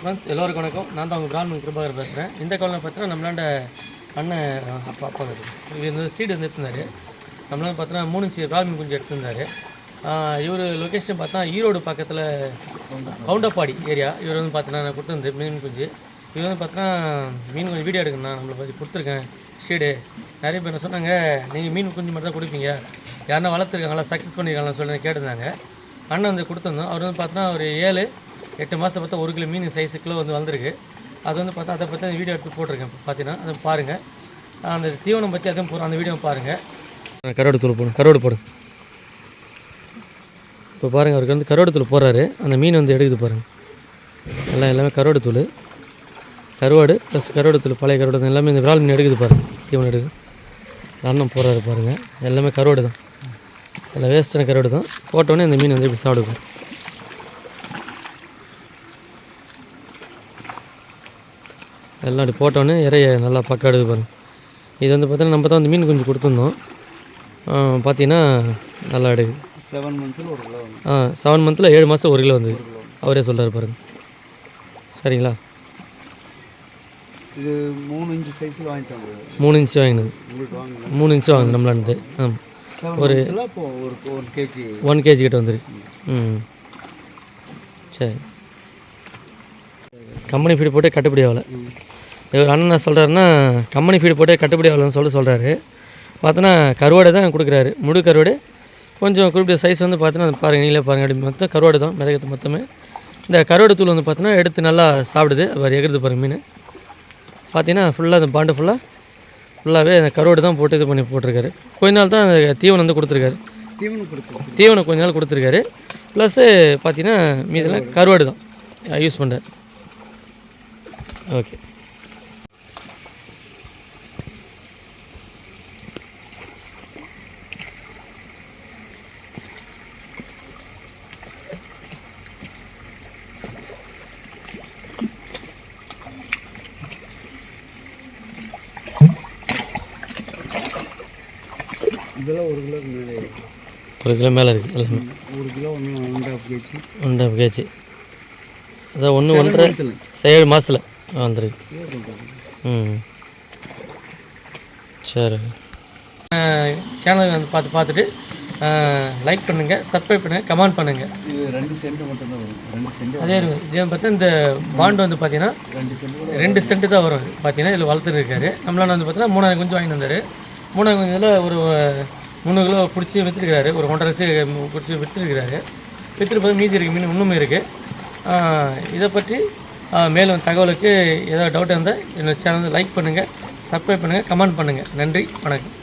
Friends எல்லோருக்கும் வணக்கம். நான் தான் உங்கள் பிரான்மன் கிருபாகர் பேசுகிறேன் இந்த காலம் பார்த்தீங்கன்னா நம்மளாண்ட அண்ணன் அப்பா அப்பா இது இந்த சீடு வந்து எடுத்திருந்தார். நம்மளால பார்த்தீங்கன்னா மூணு இன்ச்சு கிராமின் குஞ்சு எடுத்திருந்தார். இவர் லொக்கேஷன் பார்த்தா ஈரோடு பக்கத்தில் கவுண்டப்பாடி ஏரியா இவர் வந்து பார்த்தீங்கன்னா நான் கொடுத்துருந்து மீன் குஞ்சு. இவர் வந்து பார்த்தீங்கன்னா மீன் கொஞ்சம் வீடியோ எடுக்கணும். நம்மளை பற்றி கொடுத்துருக்கேன். ஷீடு நிறைய பேர் சொன்னாங்க நீங்கள் மீன் குஞ்சு மட்டும் தான் கொடுப்பீங்க. யாருன்னா வளர்த்துருக்காங்களா சக்ஸஸ் பண்ணியிருக்காங்களான்னு சொல்லி கேட்டிருந்தாங்க. அண்ணன் வந்து கொடுத்துருந்தோம். அவர் வந்து பார்த்தோன்னா ஒரு ஏழு எட்டு மாதம் பார்த்தா ஒரு கிலோ மீன் சைஸுக்குள்ளே வந்து வந்திருக்கு அது வந்து பார்த்தா அதை பற்றி வீடியோ எடுத்து போட்டிருக்கேன். பார்த்தீங்கன்னா அதை பாருங்கள் அந்த தீவனம் பற்றி அதுவும் போகிறோம் அந்த வீடியோ பாருங்கள் கருவாடு தூள் போடும் கருவாடு போடு. இப்போ பாருங்கள் அவருக்கு வந்து கருவாடு தூள் போடுறாரு. அந்த மீன் வந்து எடுக்குது பாருங்கள் எல்லாம் எல்லாமே கருவாடு தூள். கருவாடு ப்ளஸ் கருவாடு தூள் பழைய கருவாடு எல்லாமே இந்த விரால் மீன் எடுக்குது பாருங்கள் தீவனம் எடுக்குது. அண்ணன் போடுறாரு பாருங்கள் எல்லாமே கருவாடு தான். எல்லாம் வேஸ்ட்டான கருவாடு தான். போட்டோன்னே இந்த மீன் வந்து இப்படி சாப்பிடுக்கும் எல்லாம் அப்படி போட்டோன்னே இறைய நல்லா பக்கம் எடுக்குது பாருங்கள் இது வந்து பார்த்தீங்கன்னா நம்ம தான் வந்து மீன் கொஞ்சம் கொடுத்துருந்தோம். பார்த்தீங்கன்னா நல்லா எடுக்குது செவன் மந்த்தில் ஒரு கிலோ ஆ செவன் மந்தில் ஏழு மாதம் ஒரு கிலோ வந்து அவரே சொல்கிறாரு பாருங்க. சரிங்களா? இது மூணு இன்ச்சு சைஸில் வாங்கிட்டு மூணு இன்ச்சு வாங்கினது. மூணு இன்ச்சு வாங்க நம்மளாண்டு. ஆ ஒரு ஒரு கேஜி ஒன் கேஜி கிட்ட வந்துருக்கு ம். சரி. கம்பெனி ஃபீடு போட்டே கட்டுப்படி ஆகலை. இவர் அண்ணன் என்ன சொல்கிறாருன்னா கம்பெனி ஃபீடு போட்டே கட்டுப்படி ஆகலைன்னு சொல்லி சொல்கிறாரு பார்த்தோன்னா கருவாடை தான் கொடுக்குறாரு. முழு கருவாடு கொஞ்சம் குறிப்பிட்ட சைஸ் வந்து பார்த்தீங்கன்னா பாருங்கள் நீங்களே பாருங்கள் அப்படி மொத்தம் கருவாடு தான் மிதக்கிறது மொத்தமே. இந்த கருவாடு தூள் வந்து பார்த்தீங்கன்னா எடுத்து நல்லா சாப்பிடுது. அவர் எகிறது பாருங்க மீன். பார்த்தீங்கன்னா ஃபுல்லாக அந்த பாண்டு ஃபுல்லாக ஃபுல்லாகவே அந்த கருவாடு தான் போட்டு இது பண்ணி போட்டிருக்காரு. கொஞ்ச நாள் தான் அந்த தீவனம் வந்து கொடுத்துருக்காரு. தீவனம் கொஞ்ச நாள் கொடுத்துருக்காரு. ப்ளஸ்ஸு பார்த்தீங்கன்னா மீதெல்லாம் கருவாடு தான் யூஸ் பண்ணுறாரு ஓகே. இதெல்லாம் ஒரு கிலோ மேலே. இருக்கு. ஒரு கிலோ மேலே இருக்குது எல்லாமே. ஒரு கிலோ ஒன்று ஒன்றரை கேஜி ஒன்றரை கேஜி அதான் ஒன்று ஒன்றரை. ஏழு மாதத்தில் வந்துருக்கு. ம். சரி. சேனல் வந்து பார்த்து பார்த்துட்டு லைக் பண்ணுங்கள் சப்ஸ்கிரைப் பண்ணுங்கள் கமெண்ட் பண்ணுங்கள் இது ரெண்டு சென்ட் மட்டும்தான் வரும். ரெண்டு சென்ட் அதே இருக்கும். இதே பார்த்தா இந்த பாண்டு வந்து பார்த்தீங்கன்னா ரெண்டு சென்ட் கூட ரெண்டு சென்ட் தான் வரும். பார்த்தீங்கன்னா இதில் வளர்த்துட்டு இருக்காரு. நம்மளால வந்து பார்த்தீங்கன்னா மூணாயிரம் குஞ்சு வாங்கிட்டு வந்தார். மூணாயிரம் குஞ்சில் ஒரு மூணு கிலோ பிடிச்சி விற்றுருக்காரு ஒரு ஒன்றரை லட்சம் பிடிச்சி விற்றுருக்காரு விற்றுட்டு போது மீதி இருக்குது மீன் இன்னுமே இருக்குது இதை பற்றி மேலும் தகவலுக்கு ஏதாவது டவுட் இருந்தால் என்னோட சேனலை லைக் பண்ணுங்கள் சப்ஸ்கிரைப் பண்ணுங்கள் கமெண்ட் பண்ணுங்கள் நன்றி வணக்கம்.